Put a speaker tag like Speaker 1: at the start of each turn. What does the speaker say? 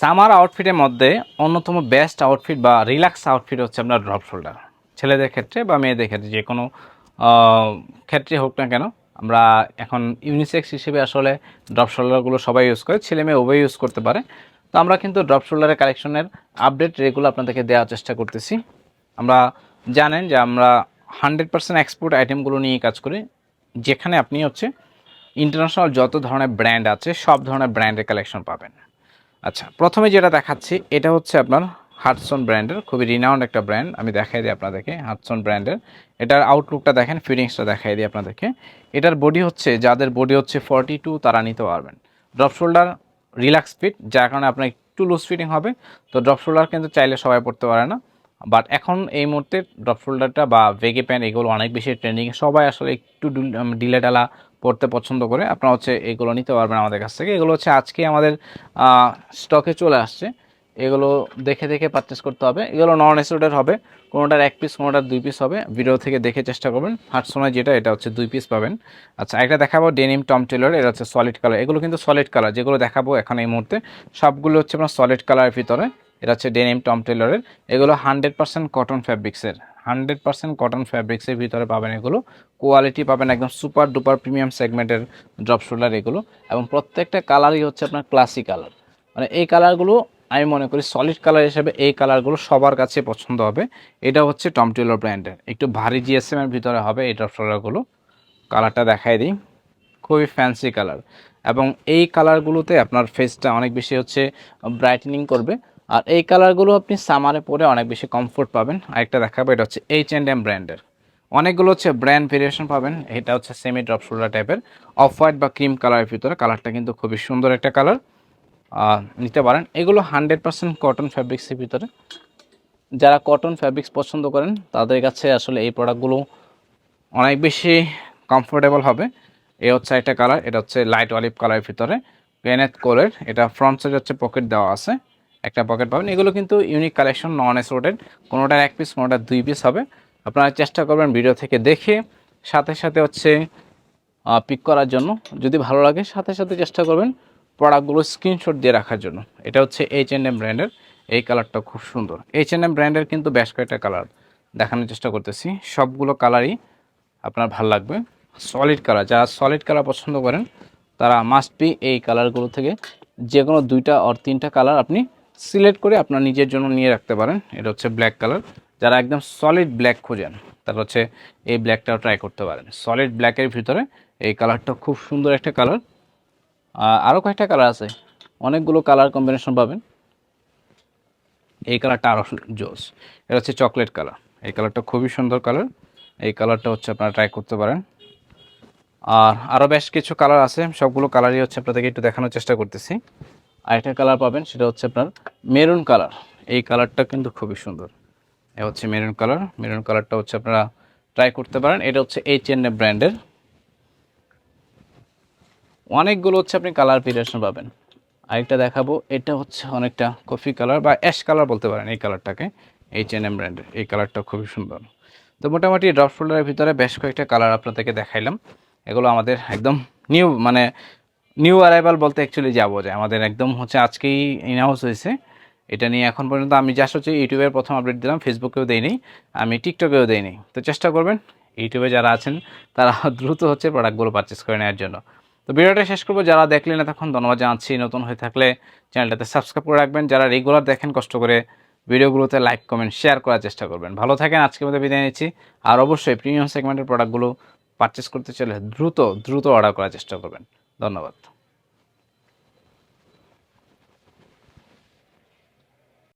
Speaker 1: Summer আউটফিটের মধ্যে অন্যতম বেস্ট আউটফিট বা রিল্যাক্স আউটফিট হচ্ছে আপনার ড্রপ শোল্ডার ছেলেদের ক্ষেত্রে বা মেয়েদের ক্ষেত্রে যে কোনো ক্ষেত্রে হোক না কেন, আমরা এখন ইউনিসেক্স হিসেবে আসলে ড্রপ শোল্ডারগুলো সবাই ইউজ করে, ছেলে মেয়ে উভয় ইউজ করতে পারে। তো আমরা কিন্তু ড্রপ শোল্ডারের কালেকশনের আপডেট রেগুলো আপনাদেরকে দেওয়ার চেষ্টা করতেছি। আমরা জানেন যে আমরা হান্ড্রেড পার্সেন্ট এক্সপোর্ট আইটেমগুলো নিয়ে কাজ করি, যেখানে আপনি হচ্ছে ইন্টারন্যাশনাল যত ধরনের ব্র্যান্ড আছে, সব ধরনের ব্র্যান্ডের কালেকশন পাবেন। আচ্ছা প্রথমে যেটা দেখাচ্ছি, এটা হচ্ছে আপনার হাটসন ব্র্যান্ডের খুবই রিনাউন্ড একটা ব্র্যান্ড আমি দেখাই দিই আপনাদেরকে হাটসন ব্র্যান্ডের এটার আউটলুকটা দেখেন ফিটিংসটা দেখাই দিই আপনাদেরকে। এটার বডি হচ্ছে, যাদের বডি হচ্ছে ফর্টি টু তারা নিতে পারবেন। ড্রপ শোল্ডার রিল্যাক্স ফিট যার কারণে আপনার একটু লুজ ফিটিং হবে, তো ড্রপ শোল্ডার কিন্তু চাইলে সবাই পড়তে পারে না। বাট এখন এই মুহূর্তে ড্রপ শোল্ডারটা বা ভেগে প্যান্ট এগুলো অনেক বেশি ট্রেন্ডিং সবাই আসলে একটু ডিলে ডালা পড়তে পছন্দ করে, আপনারা হচ্ছে এগুলো নিতে পারবেন আমাদের কাছ থেকে। এগুলো হচ্ছে আজকে আমাদের স্টকে চলে আসছে। এগুলো দেখে দেখে পারচেস করতে হবে। এগুলো নন এসোডের হবে। কোনোটার এক পিস কোনোটার দুই পিস হবে। ভিডিও থেকে দেখে চেষ্টা করবেন। হাটসোনায় যেটা, এটা হচ্ছে দুই পিস পাবেন। আচ্ছা একটা দেখাবো ডেনিম টম টেলর এটা হচ্ছে সলিড কালার এগুলো কিন্তু সলিড কালার যেগুলো দেখাবো এখন এই মুহূর্তে। সবগুলো হচ্ছে আপনার সলিড কালারের ভিতরে। এটা হচ্ছে ডেনিম টম টেলরের এগুলো হান্ড্রেড পার্সেন্ট কটন ফ্যাব্রিক্সের হান্ড্রেড পার্সেন্ট কটন ফ্যাব্রিক্সের ভিতরে পাবেন এগুলো। কোয়ালিটি পাবেন একদম সুপার ডুপার প্রিমিয়াম সেগমেন্টের ড্রপ শোল্ডার এগুলো। এবং প্রত্যেকটা কালারই হচ্ছে আপনার ক্লাসিক কালার মানে এই কালারগুলো আমি মনে করি সলিড কালার হিসেবে এই কালারগুলো সবার কাছে পছন্দ হবে। এটা হচ্ছে টম টেলর ব্র্যান্ডের একটু ভারী জিএসএম এর ভিতরে হবে এই ড্রপ শোল্ডারগুলো কালারটা দেখাই দিই। খুবই ফ্যান্সি কালার এবং এই কালারগুলোতে আপনার ফেসটা অনেক বেশি হচ্ছে ব্রাইটেনিং করবে। আর এই কালারগুলো আপনি সামারে পরে অনেক বেশি কমফোর্ট পাবেন। আরেকটা দেখাবো, এটা হচ্ছে এইচ অ্যান্ড এম ব্র্যান্ডের অনেকগুলো হচ্ছে ব্র্যান্ড ভেরিয়েশন পাবেন, এটা হচ্ছে সেমি ড্রপ শোল্ডার টাইপের অফ হোয়াইট বা ক্রিম কালারের ভিতরে কালারটা কিন্তু খুবই সুন্দর একটা কালার নিতে পারেন। এগুলো হান্ড্রেড পার্সেন্ট কটন ফ্যাব্রিক্সের ভিতরে। যারা কটন ফ্যাব্রিক্স পছন্দ করেন, তাদের কাছে আসলে এই প্রোডাক্টগুলো অনেক বেশি কমফোর্টেবল হবে। এ হচ্ছে একটা কালার এটা হচ্ছে লাইট অলিভ কালারের ভিতরে। গ্রেনেট কোলের এটা ফ্রন্ট সাইড হচ্ছে পকেট দেওয়া আছে। একটা পকেট পাবেন। এগুলো কিন্তু ইউনিক কালেকশন নন এসোডেড কোনোটার এক পিস কোনোটার দুই পিস হবে। আপনারা চেষ্টা করবেন ভিডিও থেকে দেখে, সাথে সাথে হচ্ছে পিক করার জন্য। যদি ভালো লাগে, সাথে সাথে চেষ্টা করবেন প্রোডাক্টগুলো স্ক্রিনশট দিয়ে রাখার জন্য। এটা হচ্ছে এইচ এন এম ব্র্যান্ডের এই কালারটা খুব সুন্দর। এইচ এন এম ব্র্যান্ডের কিন্তু বেশ কয়েকটা কালার দেখানোর চেষ্টা করতেছি। সবগুলো কালারই আপনার ভালো লাগবে। সলিড কালার যারা সলিড কালার পছন্দ করেন, তারা মাস্ট বি এই কালারগুলো থেকে যে কোনো দুইটা আর তিনটা কালার আপনি সিলেক্ট করে আপনার নিজের জন্য নিয়ে রাখতে পারেন। এটা হচ্ছে ব্ল্যাক কালার যারা একদম সলিড ব্ল্যাক খোঁজেন, তারা হচ্ছে এই ব্ল্যাকটাও ট্রাই করতে পারেন। সলিড ব্ল্যাকের ভিতরে এই কালারটা খুব সুন্দর একটা কালার আরও কয়েকটা কালার আছে। অনেকগুলো কালার কম্বিনেশন পাবেন। এই কালারটা আরও জোস। এটা হচ্ছে চকলেট কালার এই কালারটা খুবই সুন্দর কালার এই কালারটা হচ্ছে আপনারা ট্রাই করতে পারেন। আর আরও বেশ কিছু কালার আছে। সবগুলো কালারই হচ্ছে আপনাদেরকে একটু দেখানোর চেষ্টা করতেছি। আরেকটা কালার পাবেন, সেটা হচ্ছে আপনার মেরুন কালার এই কালারটা কিন্তু খুবই সুন্দর। এ হচ্ছে মেরুন কালার মেরুন কালারটা হচ্ছে আপনারা ট্রাই করতে পারেন। এটা হচ্ছে এইচ এন ব্র্যান্ডের অনেকগুলো হচ্ছে আপনি কালার ভেরিয়েশন পাবেন। আরেকটা দেখাবো। এটা হচ্ছে অনেকটা কফি কালার বা অ্যাশ কালার বলতে পারেন এই কালারটাকে এইচ এন এম ব্র্যান্ডের এই কালারটা খুবই সুন্দর। তো মোটামুটি ড্রপ ফোল্ডারের ভিতরে বেশ কয়েকটা কালার আপনাদেরকে দেখাইলাম। এগুলো আমাদের একদম নিউ মানে নিউ অ্যারাইভাল বলতে অ্যাকচুয়ালি যাব যে আমাদের একদম হচ্ছে আজকেই ইনহাউস হয়েছে। এটা নিয়ে এখন পর্যন্ত আমি জাস্ট হচ্ছে ইউটিউবের প্রথম আপডেট দিলাম ফেসবুকেও দেইনি, আমি টিকটকেও দেইনি। তো চেষ্টা করবেন ইউটিউবে যারা আছেন, তারা দ্রুত হচ্ছে প্রোডাক্টগুলো পারচেস করে নেওয়ার জন্য। তো ভিডিওটা শেষ করব, যারা দেখলেন এতক্ষণ ধন্যবাদ জানাচ্ছি। নতুন হয়ে থাকলে চ্যানেলটাতে সাবস্ক্রাইব করে রাখবেন। যারা রেগুলার দেখেন, কষ্ট করে ভিডিওগুলোতে লাইক কমেন্ট শেয়ার করার চেষ্টা করবেন। ভালো থাকেন, আজকের মধ্যে বিদায় নিচ্ছি। আর অবশ্যই প্রিমিয়াম সেগমেন্টের প্রোডাক্টগুলো পারচেস করতে চলে দ্রুত দ্রুত অর্ডার করার চেষ্টা করবেন। ধন্যবাদ।